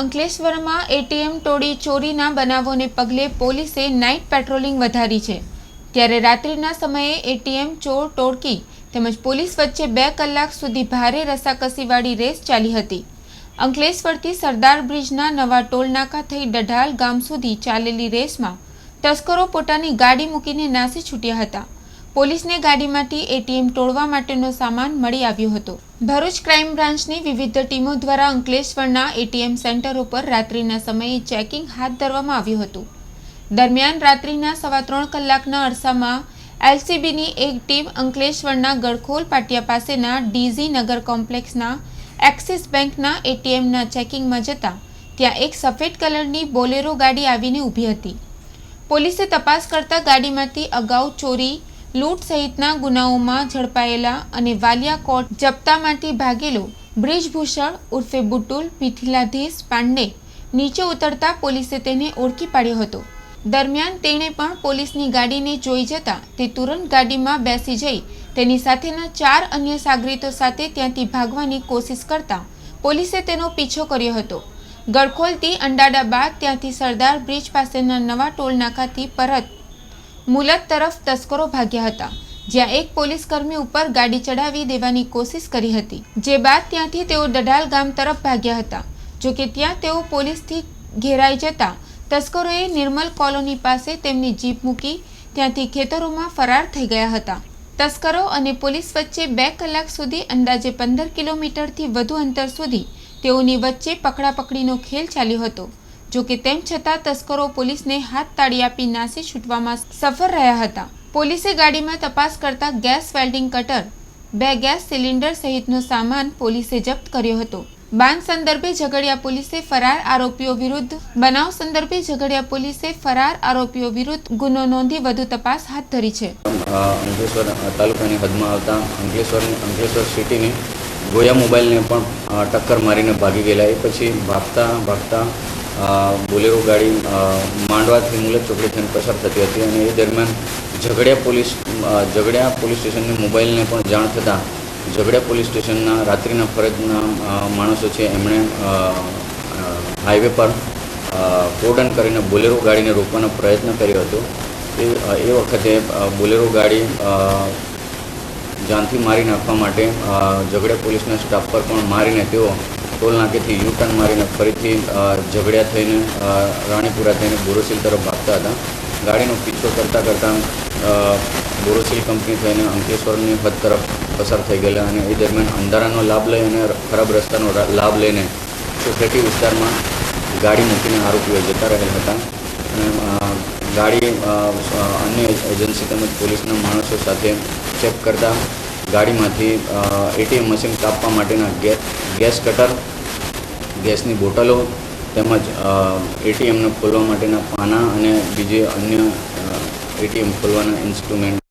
અંકલેશ્વરમાં એટીએમ તોડી ચોરીના બનાવોને પગલે પોલીસે નાઇટ પેટ્રોલિંગ વધારી છે. ત્યારે રાત્રિના સમયે એટીએમ ચોર ટોળકી તેમજ પોલીસ વચ્ચે બે કલાક સુધી ભારે રસાકસીવાળી રેસ ચાલી હતી. અંકલેશ્વરથી સરદાર બ્રિજના નવા ટોલનાકા થઈ ડઢાલ ગામ સુધી ચાલેલી રેસમાં તસ્કરો પોતાની ગાડી મૂકીને નાસી છૂટ્યા હતા. પોલીસને ગાડીમાંથી એટીએમ તોડવા માટેનો સામાન મળી આવ્યો હતો. ભરૂચ ક્રાઇમ બ્રાન્ચની વિવિધ ટીમો દ્વારા અંકલેશ્વરના એટીએમ સેન્ટર ઉપર રાત્રિના સમયે ચેકિંગ હાથ ધરવામાં આવ્યું હતું. દરમિયાન રાત્રિના સવા ત્રણ કલાકના અરસામાં એલસીબીની એક ટીમ અંકલેશ્વરના ગડખોલ પાટિયા પાસેના ડીઝી નગર કોમ્પ્લેક્સના એક્સિસ બેંકના એટીએમના ચેકિંગમાં જતા ત્યાં એક સફેદ કલરની બોલેરો ગાડી આવીને ઊભી હતી. પોલીસે તપાસ કરતા ગાડીમાંથી અગાઉ ચોરી લૂંટ સહિતના ગુનાઓમાં ઝડપાયેલા અને વાલિયા કોર્ટ જપ્તામાંથી ભાગેલો બ્રિજભૂષણ ઉર્ફે બુટુલ મિથિલાધીશ પાંડે નીચે ઉતરતા પોલીસે તેને ઓળખી પાડ્યો હતો. દરમિયાન તેણે પણ પોલીસની ગાડીને જોઈ જતા તે તુરંત ગાડીમાં બેસી જઈ તેની સાથેના ચાર અન્ય સાગરીતો સાથે ત્યાંથી ભાગવાની કોશિશ કરતા પોલીસે તેનો પીછો કર્યો હતો. ગડખોલથી અંડાડા બાદ ત્યાંથી સરદાર બ્રિજ પાસેના નવા ટોલ નાકાથી પરત મુલત તરફ તસ્કરો ભાગ્યા હતા. જ્યાં એક પોલીસકર્મી ઉપર ગાડી ચડાવી દેવાની કોશિશ કરી હતી, જે બાદ ત્યાંથી તેઓ ડઢાલ ગામ તરફ ભાગ્યા હતા. જોકે ત્યાં તેઓ પોલીસથી ઘેરાઈ જતા, તસ્કરોએ નિર્મલ કોલોની પાસે તેમની જીપ મૂકી ત્યાંથી ખેતરોમાં ફરાર થઈ ગયા હતા. તસ્કરો અને પોલીસ વચ્ચે બે કલાક સુધી અંદાજે પંદર કિલોમીટરથી વધુ અંતર સુધી તેઓની વચ્ચે પકડાપકડીનો ખેલ ચાલ્યો હતો. જો કે તેમ છતાં તસ્કરો પોલીસને હાથ તાળી આપી નાસી છૂટવામાં સફળ રહ્યા હતા. પોલીસે ગાડીમાં તપાસ કરતા ગેસ વેલ્ડિંગ કટર, બે ગેસ સિલિન્ડર સહિતનો સામાન પોલીસે જપ્ત કર્યો હતો. બાન સંદર્ભે ઝઘડિયા પોલીસે ફરાર આરોપીઓ વિરુદ્ધ, બનાવ સંદર્ભે ઝઘડિયા પોલીસે ફરાર આરોપીઓ વિરુદ્ધ ગુનો નોંધી વધુ તપાસ હાથ ધરી છે. અંકલેશ્વર તાલુકાની હદમાં આવતા અંકલેશ્વરની, અંકલેશ્વર સિટીની ગોયા મોબાઈલને પણ ટક્કર મારીને ભાગી ગયેલા. એ પછી ભાગતા ભાગતા બોલેરો ગાડી માંડવાથી મુલત ચોકડી થઈને પસાર થતી હતી અને એ દરમિયાન ઝઘડિયા પોલીસ ઝઘડિયા પોલીસ સ્ટેશનની મોબાઈલને પણ જાણ થતાં ઝઘડિયા પોલીસ સ્ટેશનના રાત્રિના ફરજના માણસો છે એમણે હાઈવે પર કોર્ડન કરીને બોલેરો ગાડીને રોકવાનો પ્રયત્ન કર્યો હતો. એ એ વખતે બોલેરો ગાડી જાનથી મારી નાખવા માટે ઝઘડિયા પોલીસના સ્ટાફ પર પણ મારીને તેઓ ટોલ નાકેથી યુટર્ન મારીને ફરીથી ઝઘડ્યા થઈને રાણીપુરા થઈને બોરોસિલ તરફ ભાગતા હતા. ગાડીનો પીછો કરતાં કરતાં બોરોસિલ કંપની થઈને અંકલેશ્વરની હદ તરફ પસાર થઈ ગયેલા અને એ દરમિયાન અંધારાનો લાભ લઈ અને ખરાબ રસ્તાનો લાભ લઈને સોસાયટી વિસ્તારમાં ગાડી મૂકીને આરોપીઓ જતા રહેલા હતા. અને ગાડી અન્ય એજન્સી તેમજ પોલીસના માણસો સાથે ચેક કરતા ગાડીમાંથી એટીએમ મશીન કાપવા માટેના ગેસ કટર ગેસની બોટલો તેમજ એટીએમને ખોલવા માટેના પાના અને બીજે અન્ય એટીએમ ખોલવાના ઇન્સ્ટ્રુમેન્ટ